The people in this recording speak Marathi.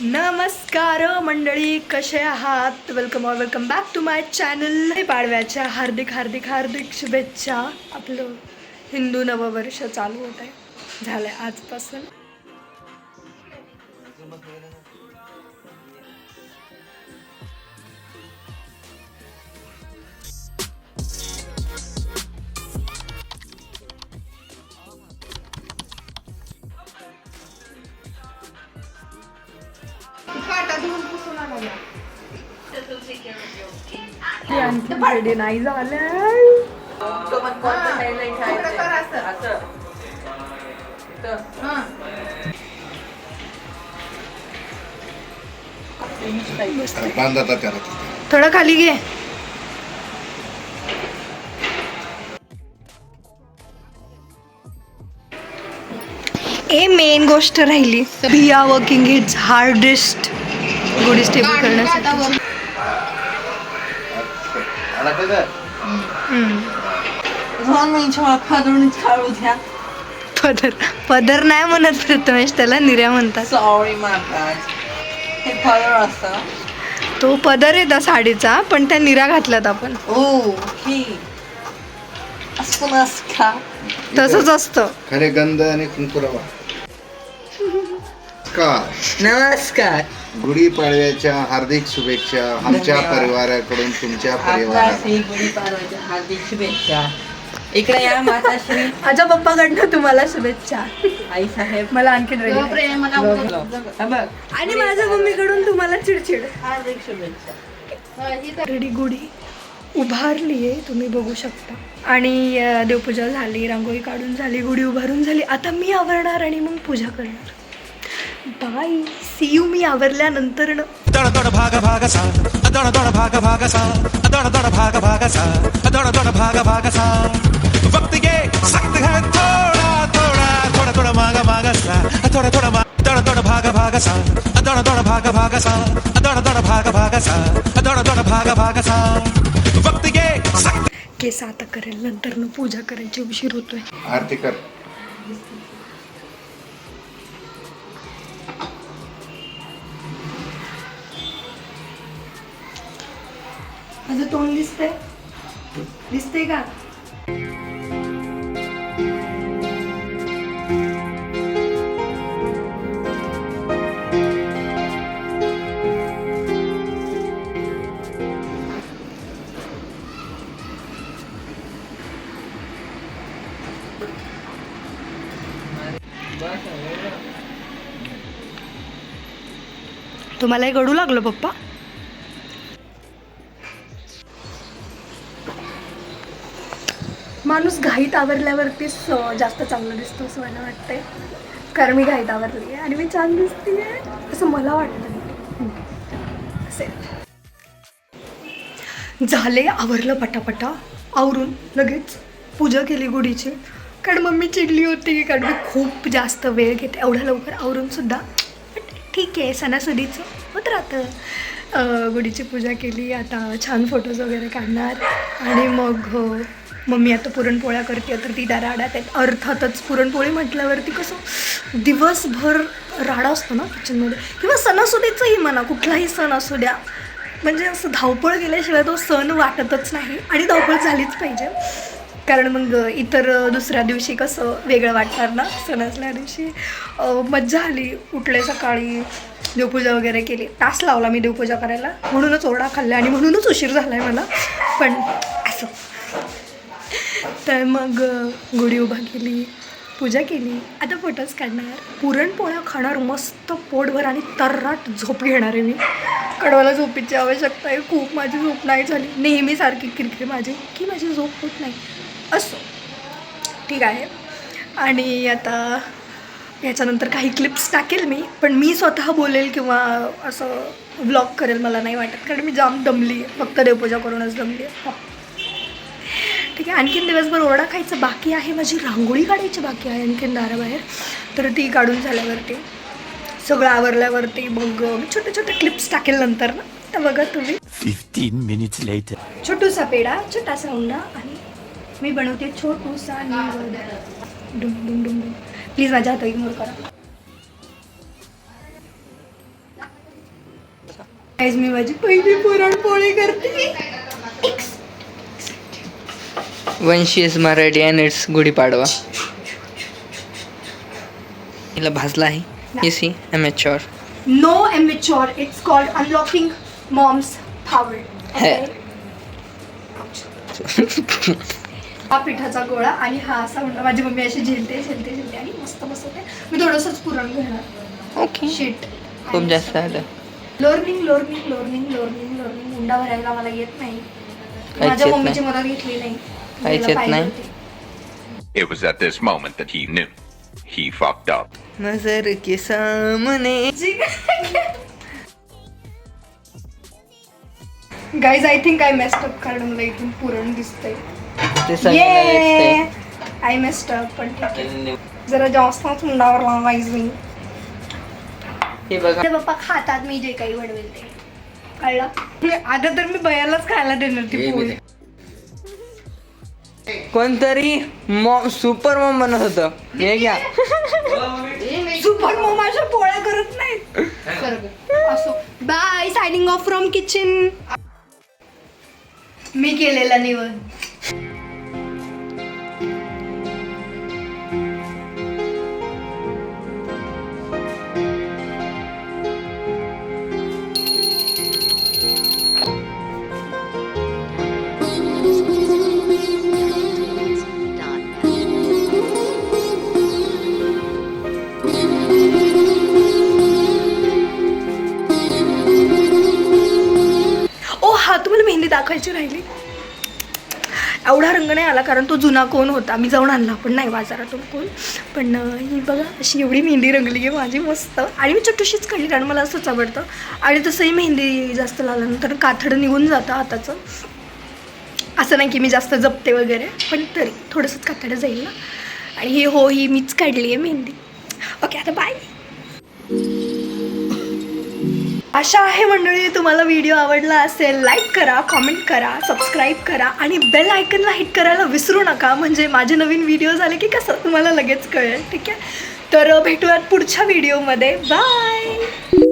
नमस्कार मंडळी कसे आहात? Welcome or welcome back to my channel पाडव्याच्या हार्दिक हार्दिक हार्दिक शुभेच्छा. आपलं हिंदू नववर्ष चालू होत आहे. झालं आजपासून. आणखी रेडी नाही झालं बांधा आता त्याला थोडं खाली घे. ए मेन गोष्ट राहिली. बिया working it's hardest Gudhi stable करण्यासाठी. हम्म. पदर पदर नाही म्हणत प्रथमेश त्याला निर्या म्हणतात सॉरी महाराज हे फळं असतं तो पदर आहे त्या साडीचा पण त्या निऱ्या घातल्यात आपण. ओ ही असं नसका तसंच असतं. खरे गंध आणि कुंकुरवा. का नमस्कार. गुढीपाडव्याच्या हार्दिक शुभेच्छा आमच्या धन्यवाद. परिवाराकडून तुमच्या परिवाराला श्री गुढीपाडव्याच्या हार्दिक शुभेच्छा. इकडे या माताश्री माझ्या पप्पाकडनं तुम्हाला शुभेच्छा. आई साहेब. मला बघ. आणि माझ्या मम्मीकडून तुम्हाला चिडचिड. हार्दिक शुभेच्छा. रेडी गुढी उभारली आहे तुम्ही बघू शकता. आणि अं, देवपूजा झाली रांगोळी काढून झाली गुढी उभारून झाली. आता मी आवरणार आणि मग पूजा करणार. बाय सी यू मी आवरल्यानंतर दड़ दड़ भाग भाग सा दड़ दड़ भाग भाग सा दड़ दड़ भाग भाग सा दड़ दड़ भाग भाग सा. वक्त ये सख्त है थोड़ा थोड़ा थोड़ा थोड़ा मांगा मांगा सा. थोड़ा थोड़ा मा- दड़ दड़ भाग भाग सा दड़ दड़ भाग भाग सा दड़ दड़ भाग भाग सा दड़ दड़ भाग भाग सा. वक्त ये सख्त केस आता करेल नंतर न पूजा करायची उशीर होतोय. आरती कर. माझं तोंड दिसतंय. दिसतंय का? तुम्हालाही घडू गडू लागलं पप्पा? माणूस घाईत आवरल्यावरतीच जास्त चांगलं दिसतो असं मला वाटतंय. कारण मी घाईत आवरली आहे आणि मी छान दिसते असं मला वाटतं असेल झाले आवरलं पटापटा. आवरून लगेच पूजा केली गुढीची. कारण मम्मी चिडली होती कारण मी खूप जास्त वेळ घेते. एवढ्या लवकर आवरून सुद्धा. ठीक आहे सणासुदीचं होत राहतं. गुढीची पूजा केली आता छान फोटोज वगैरे काढणार. आणि मग मग मम्मी आता पुरणपोळ्या करते तर ती त्या राड्यात आहेत. अर्थातच पुरणपोळी म्हटल्यावरती कसं दिवसभर राडा असतो ना किचनमध्ये किंवा सणासुदीचंही म्हणा कुठलाही सण असू द्या. म्हणजे असं धावपळ गेल्याशिवाय तो सण वाटतच नाही आणि धावपळ झालीच पाहिजे. कारण मग इतर दुसऱ्या दिवशी कसं वेगळं वाटणार ना? सण असल्या दिवशी मज्जा आली. उठले सकाळी देवपूजा वगैरे केली. तास लावला मी देवपूजा करायला. म्हणूनच ओरडा खाल्ला आणि म्हणूनच उशीर झाला आहे मला. पण असं तर मग गुढी उभा केली पूजा केली. आता फोटोज काढणार. पुरणपोळ्या खाणार मस्त पोटभर आणि तर्राट झोप घेणार आहे मी. कडवाला झोपीची आवश्यकता आहे. खूप माझी झोप नाही झाली. नेहमीसारखी किरकिर माझी. की माझी झोप होत नाही. असो. ठीक आहे. आणि आता याच्यानंतर काही क्लिप्स टाकेल मी. पण मी स्वतः बोलेल किंवा असं व्लॉग करेल मला नाही वाटत. कारण मी जाम दमली आहे फक्त देवपूजा करूनच दमली आहे ठीक आहे. आणखीन दिवसभर ओरडा खायचं बाकी आहे. माझी रांगोळी काढायची बाकी आहे आणखीन दाराबाहेर. तर ती काढून झाल्यावरती सगळं आवरल्यावरती मग मी छोटे छोटे क्लिप्स टाकेल नंतर ना. तर बघा तुम्ही. 15 minutes later. छोटूसा पेढा छोटासा उंडा आणि मी बनवते छोटूसा डुम डुम डुम डुम. प्लीज माझ्या हात इग्नोर करा. मी माझी पहिली पुरणपोळी करते. Vanshi is Marathi and it's Gudhi Padwa हिला भाजला आहे. You see amateur no amateur it's called unlocking moms power हे. पिठाचा गोळा आणि हा असा म्हणतो माझी मम्मी अशी झेलते झेलते झेलते आणि मस्त मस्त होते मी थोडंसंच पुरण घेणार. ओके शीट खूप जास्त आलं लोर्निंग लोर्निंग लोर्निंग लोर्निंग लोर्निंग मुंडा भरायला मला येत नाही. माझ्या मम्मीची नाही. मदत घेतली नाही. काहीच येत नाही. It was at this moment that he knew. He fucked up. नजर के सामने। Guys I think I messed up कारण मला इथून पुरण दिसतंय. ते सगळं आय मेस्ट अप पण ठीक आहे. जरा जास्तच मुंडावर लावायचं मी हे बघा. ते पप्पा खातात मी जे काही बनवेल ते. कळलं? आता तर मी बयालाच खायला देणार ती पोळी. कोणतरी मॉम सुपर मॉम बनत होतं. हे घ्या. सुपर मोमाच्या पोळ्या करत नाहीत. असो. Bye signing off from kitchen मी केलेला निवड हा तुम्हाला मेहंदी दाखवायची राहिली? एवढा रंग नाही आला कारण तो जुना कोण होता? मी जाऊन आणला पण नाही बाजारातून कोण. पण ही बघा अशी एवढी मेहंदी रंगली आहे माझी मस्त. आणि मी चट्टुशीच काढली कारण मला असंच आवडतं. आणि तसंही मेहंदी जास्त लावल्यानंतर काथडं निघून जातं हाताचं. असं नाही की मी जास्त जपते वगैरे पण तरी थोडंसंच कातडं जाईल ना. आणि ही हो ही मीच काढली आहे मेहंदी. ओके आता बाय अशा आहे मंडळी तुम्हाला व्हिडिओ आवडला असेल लाईक करा कॉमेंट करा सबस्क्राईब करा आणि बेल आयकनला हिट करायला विसरू नका. म्हणजे माझे नवीन व्हिडिओ झाले की कसं? तुम्हाला लगेच कळेल ठीक आहे? तर भेटूयात पुढच्या व्हिडिओमध्ये बाय